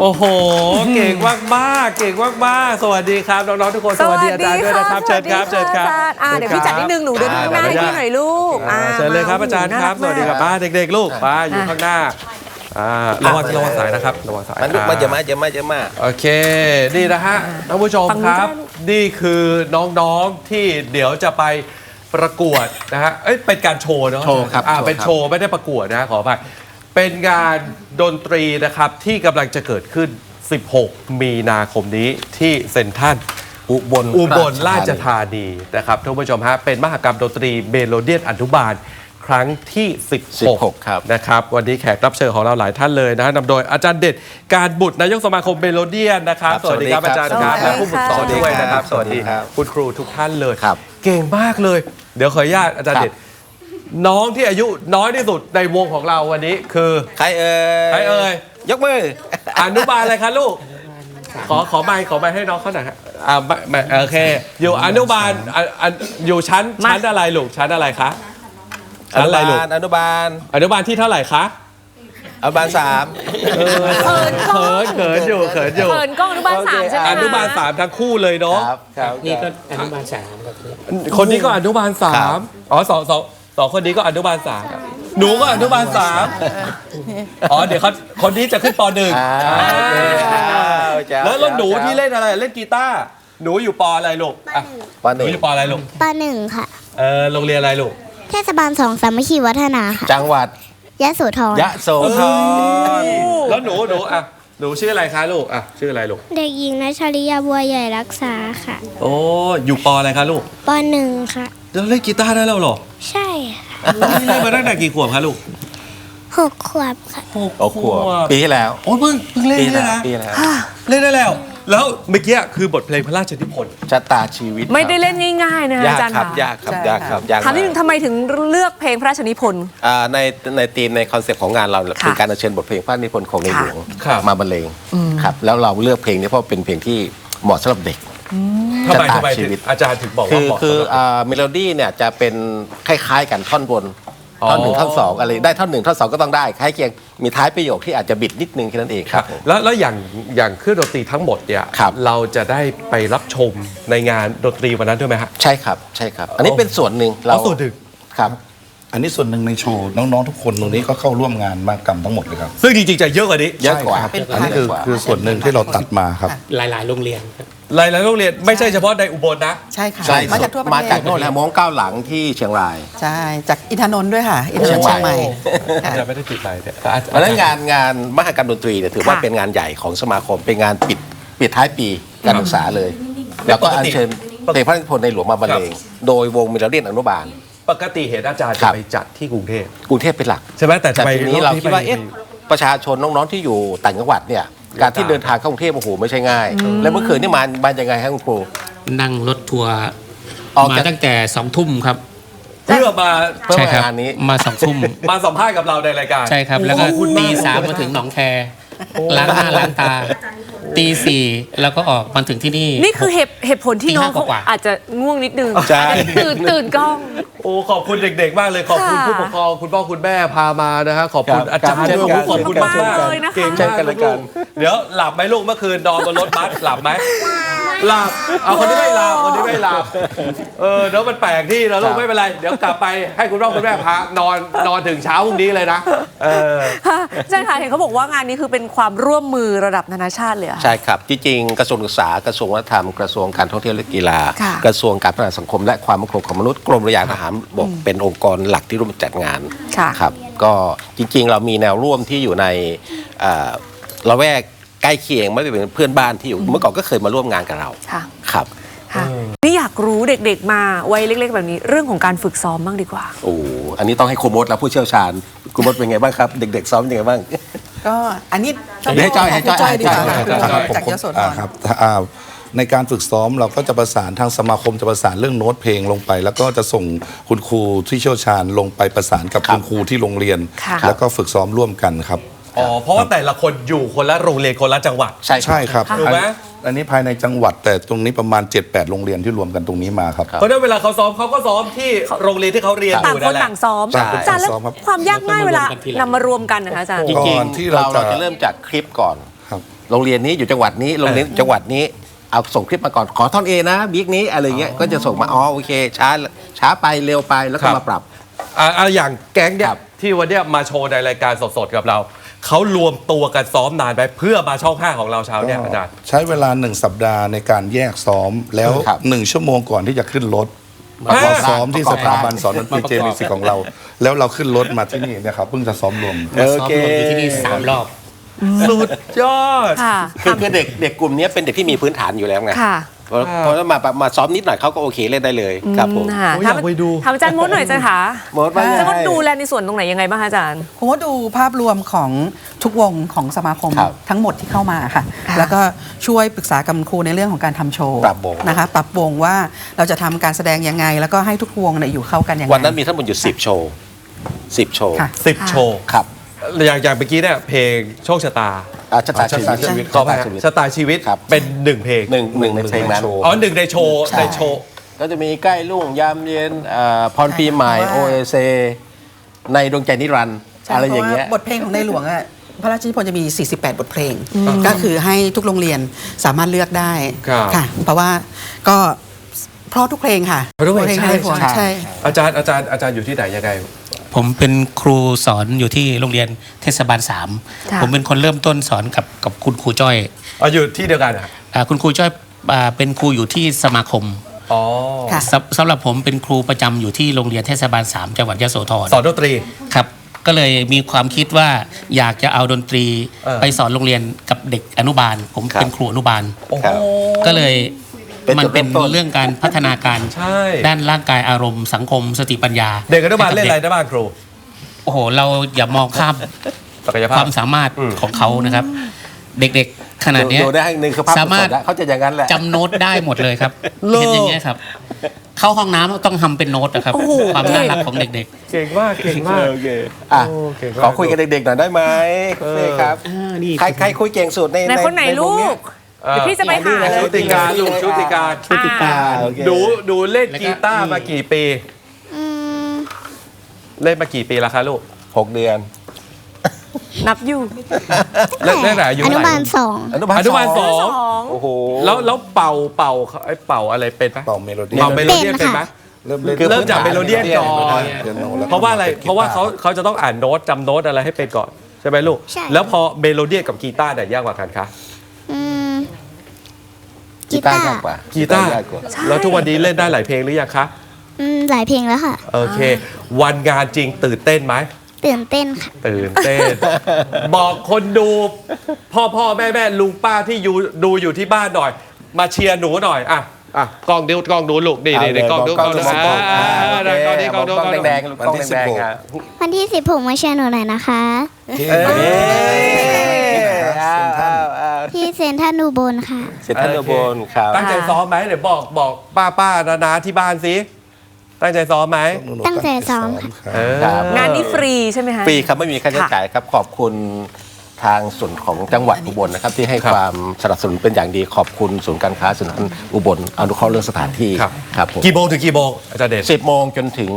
โอ้โห เก่งมากมากๆเก่งมากมากๆสวัสดีครับน้องๆทุกคนสวัสดีอาจารย์ด้วยนะครับเชิญครับเชิญครับอาจารย์อ่าเดี๋ยวพี่จัดนิดนึงหนูเดินข้างหน้าให้พี่หน่อยลูกอ่าอ่าเชิญเลยครับอาจารย์ครับสวัสดีครับป้าเด็กๆลูกป้าอยู่ข้างหน้าอ่าระวังระวังสายนะครับระวังสายมันลุกมาจะมาจะมาจะมาโอเค นี่นะฮะท่านผู้ชมฝั่งคนู้นรับได้ลูกนี่คือน้องๆที่เดี๋ยวจะไปประกวดนะฮะเอ้ยเป็นการโชว์เนาะโชว์ครับอ่าโชว์ครับเป็นโชว์ไม่ได้ประกวดนะขออภัย เป็นงานดนตรีนะครับที่กำลังจะเกิดขึ้น 16 มีนาคมนี้ที่เซ็นทรัลอุบลอุบลราชธานีนะครับท่านผู้ชมฮะเป็นมหกรรมดนตรีเมโลเดียนอนุบาลครั้งที่16 16 ครับนะครับวันนี้แขกรับเชิญของเราหลายท่านเลยนะฮะนำโดยอาจารย์เด็ดการบุตรนายกสมาคมเมโลเดียนนะครับครับสวัสดีครับสวัอาสดีจารย์คครัรับบและผู้ฝึกสอนสวัสดีด้วยครับนะครับสวัสดีครับคุณครูทุกท่านเลยครับเก่งมากเลย เดี๋ยวขออนุญาตอาจารย์เด็ด น้องที่อายุน้อยที่สุดในวงของเราวันนี้คือใครเอ่ยใครเอ่ยยกมืออนุบาลอะไรคะลูก ขอขอใบขอใบให้น้องเขาหน่อยฮะอ่าไม่ไม่โอเค อยู่อนุบาลอะอะอยู่ชั้นมาชั้นอะไรลูกชั้นอะไรคะอชั้นนุอะไรบาลูกลอนุบาลอนุบาลที่เท่าไหร่คะอนุบาลสามเออเขินกล้องเขินเขินอยู่เขินอยู่เขินกล้องอนุบาลสามใช่ไหมอคะนุบาลสามทั้งคู่เลยเนาะครับครับนี่ก็อนุบาลสามครับคนนี้ก็อนุบาลสาครัมบอ๋อสองสอง สองคนนี้ก็อนุบาลสามหนูก็อนุบาลสามอ๋อเดี๋ยวเขาคนนี้จะขึ้นปหนึ่งอ่าโอเคครับแจ๋แล้วแล้วหนูแจ๋ที่เล่นอะไรเล่นกีตาร์หนูอยู่ปอะไรลูกอะปหหนูนึ่งอยู่ปอะไรลูกปหนึ่งค่ะ เออโรงเรียนอะไรลูกเทศบาลสองสามัคคีวัฒนาค่ะจังหวัดยะโสธรยะโสธรแล้วหนูหนูอะหนูชื่ออะไรคะลูกอะชื่ออะไรลูกเด็กหญิงนัชริยาบัวใหญ่รักษาค่ะโอ้อยู่ปอะไรคะลูกปหนึ่งค่ะ แล้วเล่นกีตาร์ได้แล้วเหรอใช่ค่ะเล่นมาตั้งแต่กี่ขวบคะลูกหกขวบค่ะหกโอ้ขวบปีที่แล้วโอ้เพิ่งเพิ่งเล่นปีได้แล้วนะปีแล้วเล่นได้แล้ว แล้วเมื่อกี้คือบทเพลงพระราชนิพนธ์ชะตาชีวิตไม่ได้เล่นง่ายๆนะยากอาจารย์ครับค่ะยากครับยากครับยากถามนิดนึงมากทำไมถึงเลือกเพลงพระราชนิพนธ์ อ่าในในธีมในคอนเซปต์ของงานเราค่ะเป็นการอัญเชิญบทเพลงพระนิพนธ์ของในหลวงครับมาบรรเลงครับแล้วเราเลือกเพลงนี้เพราะเป็นเพลงที่เหมาะสำหรับเด็ก ทำไมชะตาทำไมชีถึงวิตอาจารย์ถึงบอกคืว่าอเหมาะคือสำหรับ อ่าเมโลดี้เนี่ยจะเป็นคล้าย ๆ กันท่อนบนอ๋อ ท่อนหนึ่งท่อนสองอะไรได้ท่อนหนึ่งท่อนสองก็ต้องได้คล้ายเคียงมีท้ายประโยคที่อาจจะบิดนิดนึงแค่นั้นเองครับผม แล้วแล้วอย่างอย่างเครื่องดนตรีทั้งหมดเนี่ยครับ เราจะได้ไปรับชมในงานดนตรีวันนั้นด้วยไหมฮะ ใช่ครับใช่ครับ อันนี้เป็นส่วนหนึ่งเราอ๋อส่วนหนึ่ง ครับ อันนี้ส่วนหนึ่งในโชว์น้องๆทุกคนตรงนี้ก็เข้าร่วมงานมากรรมทั้งหมดเลยครับซึ่งจริงๆจะเยอะกว่านี้ เยอะกว่าใช่ครับอันนี้คือคือส่วนหนึ่งที่เราตัดมาครับหลายๆ โรงเรียนครับ หลายๆโรงเรียนไม่ใช่เฉพาะในอุบลนะ ใช่ค่ะ ใช่มาจากทั่วประเทศมาจากโน่นแหละโมงเก้าหลังที่เชียงราย ใช่ จากอินทนนท์ด้วยค่ะ อินทนนท์เชียงใหม่อาค่ะจารย์ไม่ได้ติดอะไรเนี่ยอาจารย์เพราะฉะนั้นงานงานมหกรรมดนตรีเนี่ยถือว่าค่ะ เป็นงานใหญ่ของสมาคม เป็นงานปิดปิดท้ายปีการศึกษาเลย แล้วก็อัญเชิญเพลงพระราชนิพนธ์ในหลวงมาบรรเลงโดยวงมิลเลียนอนุบาล ปกติเห็นอาจารย์ครัจะบ ไปจัดที่กรุงเทพกรุงเทพเป็นหลัก ใช่ไหมแต่แต่ทำไมทีนี้เราคิดว่าไปเอ๊ะประชาชนน้องๆที่อยู่ต่างจังหวัดเนี่ยการที่เดินทางเข้ากรุงเทพโอ้โหไม่ใช่ง่าย แล้วเมื่อคืนนี่มามายังไงครับคุณครู นั่งรถทัวร์ออกมาจากตั้งแต่สองทุ่มครับเพื่อมาเพื่อใช่มาครับงานนี้ มาสองทุ่ม มาสัมภาษณ์กับเราในรายการ ใช่ครับ แล้วก็ขอบคุณตีกสามมาถึงหนองแคล้างหน้าล้างตา ตีสี่แล้วก็ออกมาถึงที่นี่ นี่คือเหตุเหตุผลที่ตีน้อห้างเขากว่าๆอาจจะง่วงนิดนึงใช่ อาจจะตื่นตื่นกล้อง โอ้ขอบคุณเด็กๆ มากเลยขอบคุณค่ะ ผู้ปกครองคุณพ่อคุณแม่พามานะฮะขอบคุณครับอาจารย์ครับด้วยเช่นกันขอบคุณมากเช่นกันเลยนะคะ เก่งเช่มานกกันลูละกันกเดี๋ยวหลับไหมลูกเมื่อคืนนอนบนรถบัสหลับไหม หลับเอาคนที่ไม่หลับคนที่ไม่หลับเออเดี๋ยวมันแปลกที่นะลูกไม่เป็นไร เดี๋ยวกลับไปให้คุณพ่อคุณแม่พานอนนอนถึงเช้าพรุ่งนี้เลยนะเออค่ะอาจารย์ค่ะเห็นเขาบอกว่างานนี้คือเป็นความร่วมมือระดับนานาชาติเลยเหรอคะใช่ครับที่จริงกระทรวงศึกษากระทรวงวัฒนธรรมกระทรวงการท่องเที่ยวและกีฬาค่ะกระทรวงการพัฒนาสังคม และความมั่นคงของมนุษย์กรมระยางทหารบกเป็นองค์กรหลักที่ร่วมจัดงานค่ะครับก็จริงๆ เรามีแนวร่วมที่อยู่ในเอ่อละแวก ใกล้เคียงไม่ว่าจะเป็นเพื่อนบ้านที่อยู่เมื่อก่อนก็เคยมาร่วมงานกับเราค่ะ ครับ ค่ะ นี่อยากรู้เด็กๆ มาวัยเล็ก ๆ แบบนี้ เรื่องของการฝึกซ้อมบ้างดีกว่า โอ้อันนี้ต้องให้ครูมดและผู้เชี่ยวชาญครูมดเป็นไงบ้างครับ เด็ก ๆ ซ้อมยังไงบ้าง ก็อันนี้เดี๋ยวให้จ้อยให้จ้อยจ้อยดีกว่าให้จ้อยค่ะครับผมจากผมยโสธอ่าร ครับอ่าในการฝึกซ้อมเราก็จะประสานทางสมาคมจะประสานเรื่องโน้ตเพลงลงไป แล้วก็จะส่งคุณครูที่เชี่ยวชาญลงไปประสานกับคุณครูที่โรงเรียน ค่ะ แล้วก็ฝึกซ้อมร่วมกันครับ อ๋อเพราะว่าแต่ละคนอยู่คนละโรงเรียนคนละจังหวัด ใช่ใช่ครับถูกไหมอันอันนี้ภายในจังหวัดแต่ตรงนี้ประมาณ 7-8 โรงเรียนที่รวมกันตรงนี้มาครับ เพราะฉะนั้นเวลาเขาซ้อมเขาก็ซ้อมที่โรงเรียนที่เขาเรียนอต่างยู่คนั่นนแหละ ต่างซ้อมใช่ อาจารย์แล้วซ้อมครับ ความยากง่ายเวลานำมารวมกันนะคะอาจารย์จริงก่อนที่ๆเราเราจะ เราจะเริ่มจากคลิปก่อน ครับ โรงเรียนนี้อยู่จังหวัดนี้โรงเรียนจังหวัดนี้เอาส่งคลิปมาก่อนขอท่อนเอนะบิ๊กนี้อะไรเงี้ยก็จะส่งมาอ๋อโอเค ช้าช้าไปเร็วไปแล้วก็มาปรับ อะอะอย่างแก๊งเนี่ยครับ ที่วันเนี้ยมาโชว์ในรายการสดๆกับเรา เขารวมตัวกันซ้อมนานไปเพื่อมาช่องห้าของเราเช้าเนี่ยอาจารย์ ใช้เวลาหนึ่งสัปดาห์ในการแยกซ้อมแล้วครับ หนึ่งชั่วโมงก่อนที่จะขึ้นรถอ่าเราซ้อมที่สถาบันสอนดนตรีมาประกอบเจมิสิกของเรา แล้วเราขึ้นรถมาที่นี่เนี่ยครับเพิ่งจะซ้อมรวมมาซ้อมรวมอยู่ที่นี่สามรอบ สุดยอด ค่ะ คือคือเด็กเด็กกลุ่มนี้เป็นเด็กที่มีพื้นฐานอยู่แล้วไง ค่ะ พอพอมามาซ้อมนิดหน่อยเขาก็โอเคเล่นได้เลยครับผมอืค่ะโอ้ยอยากไปดู ถามอาจารย์มดหน่อยจ้ะค่ะหมดว่าไงอาจารย์มดดูแลในส่วนตรงไหนยังไงบ้างคะอาจารย์ ผมว่าดูภาพรวมของทุกวงของสมาคมครับทั้งหมดที่เข้ามาค่ะ ค่ะแล้วก็ช่วยปรึกษากับครูในเรื่องของการทำโชว์ปรับวง นะคะ ปรับวงว่าเราจะทำการแสดงยังไง แล้วก็ให้ทุกวงเนี่ยอยู่เข้ากันยังไง วันนั้นมีทั้งหมดอยู่10โชว์10โชว์ค่ะ สิบโชว์ ครับ อย่างอย่างเมื่อกี้เนี่ยเพลงโชคชะตา อ่าชะตาชะชีตาวิตชีวิตชะขอตาไปชีวิตชะตาชีวิตครับ เป็นหนึ่งเพลงหนึ่งหนึ่งในเพลงนั้นโชว์อ๋อหนึ่งในโชว์ใช่ ในโชว์ ก็จะมีใกล้รุ่งยามเย็นอ่าพรปีใหม่เพโอราะว่าเอเซในดวงใจนิรันดร์ใช่อะไรอย่างเงี้ยพระว่บทเพลงของในหลวงอะพระราชนิพนธ์จะมี 48 บทเพลง ก็คือให้ทุกโรงเรียนสามารถเลือกได้ครับ ค่ะ เพราะว่าก็เพราะทุกเพลงค่ะเพราะทุกเพลงในหลวงใช่ใช่ อาจารย์อาจารย์อาจารย์อยู่ที่ไหนยังไง ผมเป็นครูสอนอยู่ที่โรงเรียนเทศบาลสามค่ะ ผมเป็นคนเริ่มต้นสอนกับกับคุณครูจ้อยอ๋ออยู่ที่เดียวกันอะอ่าคุณครูจ้อยอ่าเป็นครูอยู่ที่สมาคมอ๋อค่ะ สำสำหรับผมเป็นครูประจำอยู่ที่โรงเรียนเทศบาล3จังหวัดยโสธร สอนดนตรี ครับ ก็เลยมีความคิดว่าอยากจะเอาดนตรีเออ ไปสอนโรงเรียนกับเด็กอนุบาล ผมครับเป็นครูอนุบาล โอ้โหครับก็เลยเป็น มันจุดเป็นเริ่มต้นเรื่องการพัฒนาการใช่ ด้านร่างกายอารมณ์สังคมสติปัญญาเด็กอนุบาลเล่นอะไรให้กับด็กได้บ้างครูโอ้โห เราอย่ามองข้ามศักยคภาพวามสามารถอืมของเขานะครับ เด็กๆขนาดเนี้ยดูได้หนึ่งคือภาพสามารถสดๆอะเขาจะอย่างนั้นแหละจำโน้ตได้หมดเลยครับโลกเห็นอย่างเงี้ยครับ เข้าห้องน้ำต้องทำเป็นโน้ตนะครับโอ้โหความน่ารักของเด็กเก่งมากเก่งมากโอเคอะโอ้เก่งมากขอคุยกับเด็กๆหน่อยได้ไหมคุณเฟ่ครับๆอ่านี่ใครใครคุยเก่งสุดในไหนคนไหนใวลูงเยก เดี๋ยวพี่จะไปหาเลชุยติการลูกชุติการชุติการโอเคดูดูเล่นกีตาร์มากี่ปีอืมเล่นมากี่ปีแล้วคะลูกหกเดือนนับอยู่เล่นตั้งแต่อายุอนุเท่าไหบาร่ลสองอนุบาลอนุบาลสองสองโอ้โหแล้วแล้วเป่าเป่าไอ้เป่าอะไรเป็นไหมเป่าเมโลดี้เป่าเมโลเดียนเป็นไหม เริ่มเล่นคือเริ่มจากเมโลเดียนก่อนเปียโนแล้วก็เพราะว่าอะไรมป็นเพราะว่าเขากีตเขาจะต้องอ่านโน้ตจำโน้ตอะไรให้เป็นก่อน ใช่ไหมลูก ใช่ แล้วพอเมโลเดียนกับกีตาร์เนี่ยยากกว่ากันคะอืม กีตาร์ยากกว่ากีตาร์ยากกว่า แล้วทุกวันนี้เล่นได้หลายเพลงหรือยังคะอืมหลายเพลงแล้วค่ะ โอเค วันงานจริงตื่นเต้นไหมตื่นเต้นค่ะ ตื่นเต้น บอกคนดู พ่อพ่อแม่แม่ลุงป้าที่อยู่ดูอยู่ที่บ้านหน่อย มาเชียร์หนูหน่อยอะอะกล้องดูกล้องดูลูกนี่นี่นี่กล้องดูกล้องดูมองอ่ากล้องอ่ากล้องนี้กล้องดูกล้องกล้องดูแดงๆลูกกล้องแดงๆอะวันที่สิบหกมาเชียร์หนูหน่อยนะคะ นทรัลนูโบนค่ะเสร็จท่านอุบลครับ ตั้งใจซ้อมไหมเดี๋ยวบอกบอกป้าป้านานาที่บ้านสิตั้งใจซ้อมไหมหนูๆตั้งใจซ้อมค่ะ เออครับงานนี้ฟรีใช่ไหมคะ ฟรีครับ ไม่มีค่าใช้จ่ายครับ ขอบคุณ ทางส่วนของจังหวัดอุบลนะครับ ที่ให้ครับความสนับสนุนเป็นอย่างดีขอบคุณศูนย์การค้าศูนย์การอุบลอนุเคราะห์เรื่องสถานที่ครับ ครับผมกี่โมงถึงกี่โมงอาจารย์เดชสิบโมงจนถึง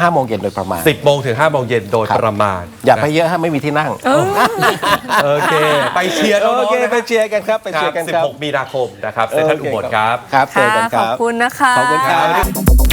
ห้าโมงเย็นโดยประมาณ สิบโมงถึงห้าโมงเย็นโดยครับ ประมาณอย่าไปเยอะฮะไม่มีที่นั่งเออ โอเค ไปเชียร์น้องๆโอเคนะไปเชียร์กันครับไปคเชียรัยร์กันบครับ 16 มีนาคมนะครับเซ็นทรัลอุบลครับ ครับเจอค่ะกันคขอรับบคุณนะคะ ขอบคุณครับ